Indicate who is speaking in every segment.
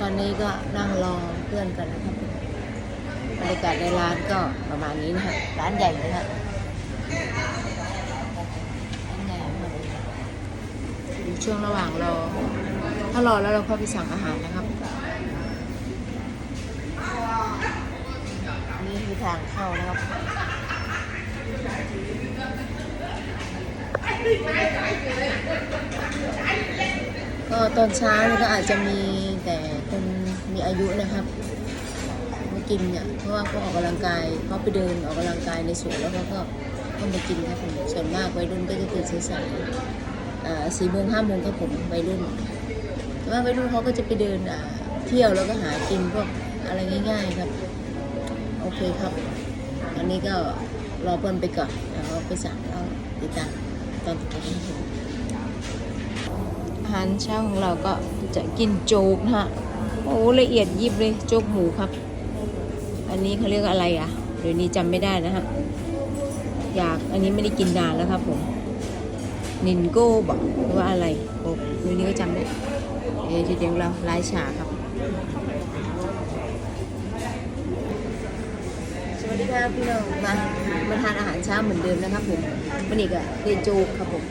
Speaker 1: ตอนนี้ก็นั่งรอเพื่อนกันนะครับบรรยากาศในร้านก็ประมาณนี้นะครับร้านใหญ่เลยครับร้านใหญ่มากเลยอยู่ช่วงระหว่างรอ ถ้ารอแล้วเราก็ไปสั่งอาหารนะครับนี่คือทางเข้านะครับ ก็ตอนเช้าก็อาจจะมีแต่คนมีอายุนะครับมากินเนี่ยเพราะว่าเขาออกกำลังกายเขาไปเดินออกกำลังกายในสวนแล้วเขาก็ก็มากินครับผมส่วนมากวัยรุ่นก็จะตื่นสายๆอ่าสี่โมงห้าโมงครับผมวัยรุ่นแต่ว่าวัยรุ่นเขาก็จะไปเดินอ่าเที่ยวแล้วก็หากินพวกอะไรง่าย ๆครับโอเคครับอันนี้ก็รอเพื่อนไปก่อนแล้วไปสั่งแล้วติดตามตอนต่อไปครับ อาหารเช้าของเราก็จะกินโจ๊กนะฮะ โอ้ละเอียดยิบเลยโจ๊กหมูครับ อันนี้เขาเรียกอะไรอะเดี๋ยวนี้จำไม่ได้นะฮะ อยากอันนี้ไม่ได้กินนานแล้วครับผม นินโก้บอกหรือว่าอะไรโอ้เดี๋ยวนี้ก็จำได้เอ๊ะทีเดียวเราลายฉาครับ สวัสดีครับพี่น้องมามาทานอาหารเช้าเหมือนเดิมนะครับผมวันนี้ก็ได้โจ๊กครับผม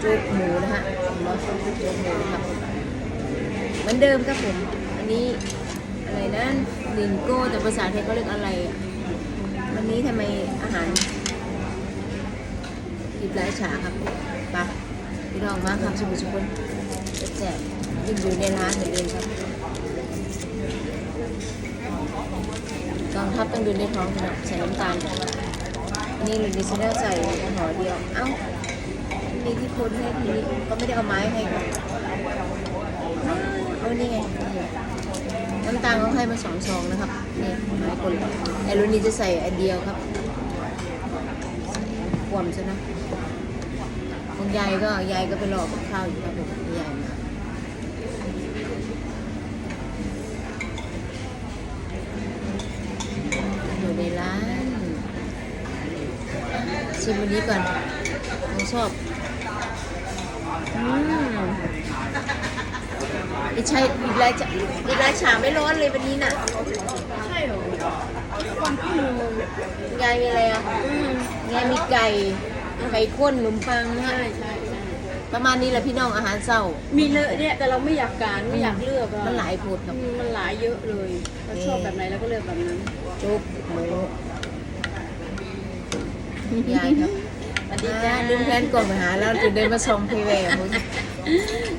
Speaker 1: โจ๊กหมูนะฮะเราชอบโจ๊กหมูนะครับ เหมือนเดิมครับผม อันนี้อะไรนะลิงโก้แต่ภาษาไทยเขาเรียกอะไรอะวันนี้ทำไมอาหารกิบไร้ฉาครับไปะพี่น้องมาครับสุขุมสุคนจะแจกยังอยู่ในร้านเหมือนเดิมครับกองทัพต้องดูในท้องนะใส่น้ำตาลอนอันนี้ลินดิชแนลใส่ห่อเดียว เอ้ามีที่พ้นให้ทีนี้ก็ไม่ได้เอาไม้ให้ครับ เอานี่ไงน้ำตาลเขาให้มาสองซองนะครับ นี่ไม้คนละแต่รุ่นนี้จะใส่อันเดียวครับควมใช่ไหมของยายก็ยายก็ไปรอกับข้าวอยู่ครับผมยายมาอยู่ในร้านชิมวันนี้ก่อนผมชอบ อืมอีกใช่อีกรายจะอีกรายฉาไม่ร้อนเลยวันนี้น่ะ
Speaker 2: ใช่เหรอความขึ้นเลย
Speaker 1: ยายมีอะไรอะยายมีไก่ไก่ข้นขนมปังนะ
Speaker 2: ใช่
Speaker 1: ฮะ
Speaker 2: ใช่ใช่
Speaker 1: ประมาณนี้แหละพี่น้องอาหารเช้า
Speaker 2: มีเลอะเนี่ยแต่เราไม่อยากการไม่อยากเลือกอะ
Speaker 1: มันหลายโพดครับ
Speaker 2: อืมมันหลายเยอะเลยเราชอบแบบไหนเราก็เลือกแบบนั้น
Speaker 1: จุ๊บหมูยายครับ
Speaker 2: สวัสดี
Speaker 1: อ่า
Speaker 2: จ้า
Speaker 1: ลืมแพนก่อนมาหาแล้วถึงเดินมาส่งพี่แหววมึง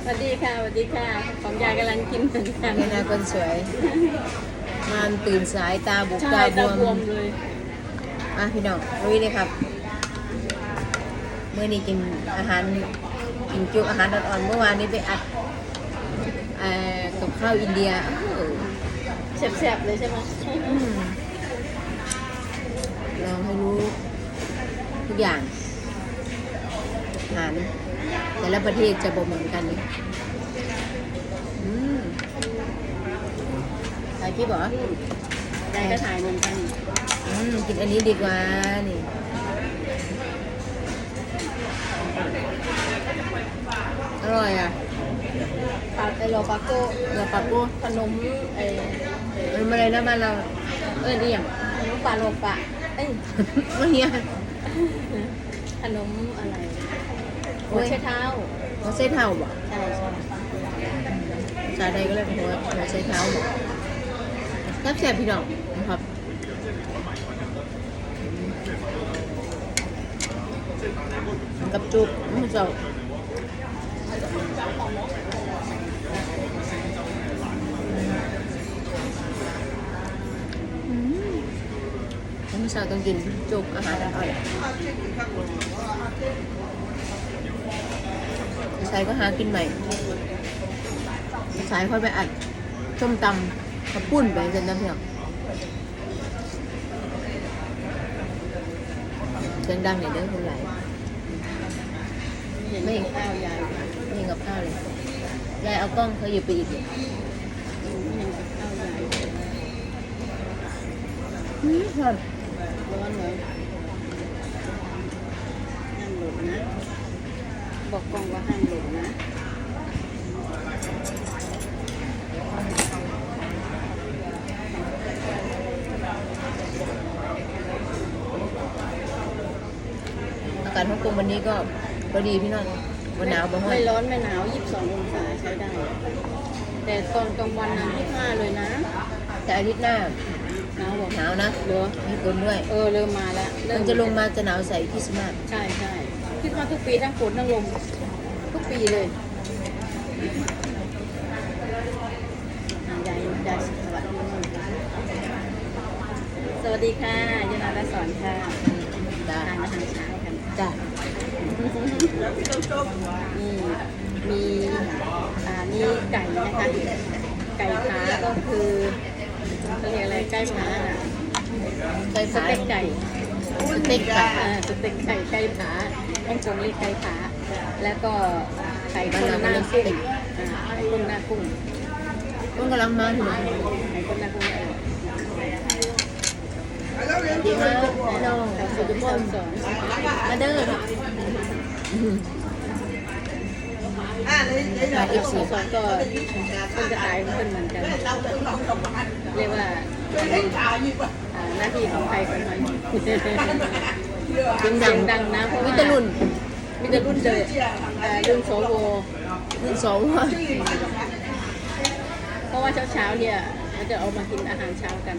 Speaker 2: สวัสดีค่ะสวัสดีค่ะ ของยายกำลังกินเหมือนกัน
Speaker 1: นี่นะคนสวยมานตื่นสายตาบุก
Speaker 2: ใช่
Speaker 1: ตา
Speaker 2: ตา
Speaker 1: บบว
Speaker 2: ว
Speaker 1: ม
Speaker 2: มเลย
Speaker 1: อะพี่น้องลุยเลยครับเมื่อนี้กินอาหารกินจุอาหารอ่อนๆเมื่อวานนี้ไปอัดเอ่อกับข้าวอินเดียเออ
Speaker 2: แสบๆเลยใช่ไหม
Speaker 1: อืมลองให้รู้ทุกอย่าง อาหาร แต่ละประเทศจะบ่เหมือนกันนี่อืมถ่ายคลิปเหรอ
Speaker 2: ยายก็ถ่ายเหมือนกัน
Speaker 1: อืมกินอันนี้ดีกว่านี่อร่อยอะ
Speaker 2: ปาเตโลปาโก้
Speaker 1: เดี๋ยวปลาปู
Speaker 2: ขนมไอ้
Speaker 1: มันอะไรนะมานเรา เออนี่อย่าง
Speaker 2: ขนมปลาโลปะเอ้ย
Speaker 1: เมื่อกี้
Speaker 2: ขนมอะไร
Speaker 1: โอ้
Speaker 2: หัวยเช้เท้า
Speaker 1: หัวไส้เท้าบ่
Speaker 2: ใช่ใช่
Speaker 1: ชาใดก็เลยหัวหัวไส้เท้าบ่แซ่บแซ่บพี่น้องนะครับกับจุกมันจะ ผมชาต้องกินจุกอาหารอร่อยใช้ก็หากินใหม่สายค่อยไปอัดส้มตำกระปุ้นไปจนน้ำเพียงเสียงดังเนี่ยเด้อคนไหลาย
Speaker 2: เห็นข้าวยาย
Speaker 1: ไม่เห็นกับข้าวเลยยายเอากล้องเขาอยู่ไปอีกเลย
Speaker 2: เห็นกับข้าวยาย
Speaker 1: อืม ร้
Speaker 2: อนเหรอห้ามหลบนะ บอกกองว่าห้ามหลบนะอา
Speaker 1: กาศฮ่องกงวันนี้ก็พอดีพี่น้องวันหนาวบ่ห้อย
Speaker 2: ไม่ร้อนไม่หนาวยี่สิบสององศาใช้ได้ แต่ตอนกลางวันนั้น25เลยนะ
Speaker 1: แต่อาทิตย์หน้า
Speaker 2: หนาวบอก
Speaker 1: หนาวนะ
Speaker 2: เหรอ
Speaker 1: มีฝนด้วย
Speaker 2: เออเริ่มมาแล้วเริ่
Speaker 1: มันจะลงมาจะหนาวใส่คริสต์มาส
Speaker 2: ใช่ใช่คิดว่าทุกปีทั้งฝนทั้งลมทุกปีเลยอะยายยายสวัสดีค่ะยายนาและสอนค่ะ
Speaker 1: จ้า
Speaker 2: ทานอาหารเช้ากัน
Speaker 1: จ้า
Speaker 2: นี่มีอ่านี่ไก่นะคะ ไก่ขาก็คือ เขาเรียกอะไรไก่ขาน่ะ
Speaker 1: ไก่
Speaker 2: ส
Speaker 1: ผา
Speaker 2: เต็กไก่
Speaker 1: สเต็กไก่
Speaker 2: อ่าสเต็กไก่ไก่ขาฮ่องกงเรียกไก่ขาแล้วก็ไข่ข้นหน้ากุ้งอ่าไข่ข้นหน้ากุ้ง
Speaker 1: มันกำลังมาถึง
Speaker 2: ไข่ข้นหน้ากุ้งอะ
Speaker 1: ดีมากพี่น้อง
Speaker 2: สาว
Speaker 1: สุ
Speaker 2: สุ
Speaker 1: ด
Speaker 2: ด
Speaker 1: ย
Speaker 2: ย
Speaker 1: อ
Speaker 2: อ
Speaker 1: ด
Speaker 2: ดสอน
Speaker 1: มาเด้อค่ะ
Speaker 2: สาวสอนก็เพิ่นจะตายเพิ่นเหมือนกันเรียกว่า อ่าหน้าที่ของใครของมัน
Speaker 1: เสียง
Speaker 2: เสี
Speaker 1: ดั
Speaker 2: ย
Speaker 1: ง
Speaker 2: งดังนะเพราะ
Speaker 1: วิ
Speaker 2: ว่า
Speaker 1: ตารุ่น
Speaker 2: มีแต่รุ่นเดิมอ่ารุ่นโสโว
Speaker 1: รุ่นสองว่า
Speaker 2: เพราะว่าเช้าๆเนี่ยเราจะเอามากินอาหารเช้ากัน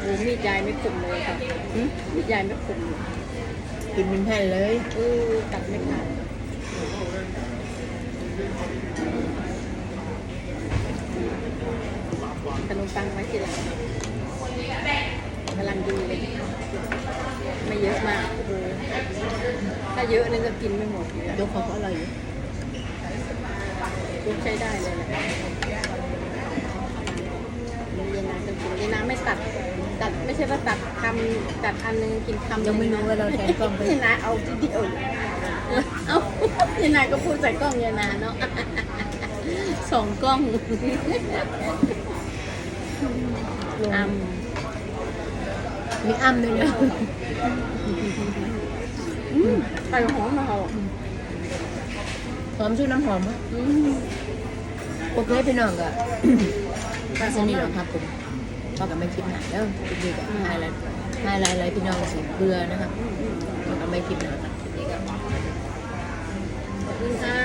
Speaker 2: โอ้มีดยายไม่คมเลยค่ะหึมีดยายไม่คมเลย
Speaker 1: กินเป็นแผ่นเลย
Speaker 2: เออตัดไม่ขาดขนมปังไว้ทีหลัง กำลังดีเลยไม่เยอะมากถ้าเยอะนี่ก็กินไม่หมดเลย
Speaker 1: ยกเขาก็อร่อยโย
Speaker 2: กใช้ได้เลยแหละนี่ยนาจะกินยายนาไม่ตัดตัดไม่ใช่ว่าตัดคำตัดอันนึงกินคำ
Speaker 1: ยังไม่รู้ว่าเราแทนกล้องไป
Speaker 2: ยนาเอาทีเดียวเลยเอายนาก็พูดใส่กล้องยายนาเนาะสองกล้อ
Speaker 1: ง
Speaker 2: อ้ำ
Speaker 1: มีอ้ำด้วยนะ
Speaker 2: อืมไก่หอมมาเหรอ
Speaker 1: หอมชื่อน้ำหอมอะ
Speaker 2: อืม
Speaker 1: โอเคพี่น้องก็ก็สนิทหรอกครับผมพอกับไม่คิดหนาแล้วคลิปนี้ก็ไฮไลท์ไฮไลท์อะไรพี่น้องสิเบื่อนะครับพอกับไม่คิดหนาครับคลิปนี้ก็
Speaker 2: ขอบคุณค่ะ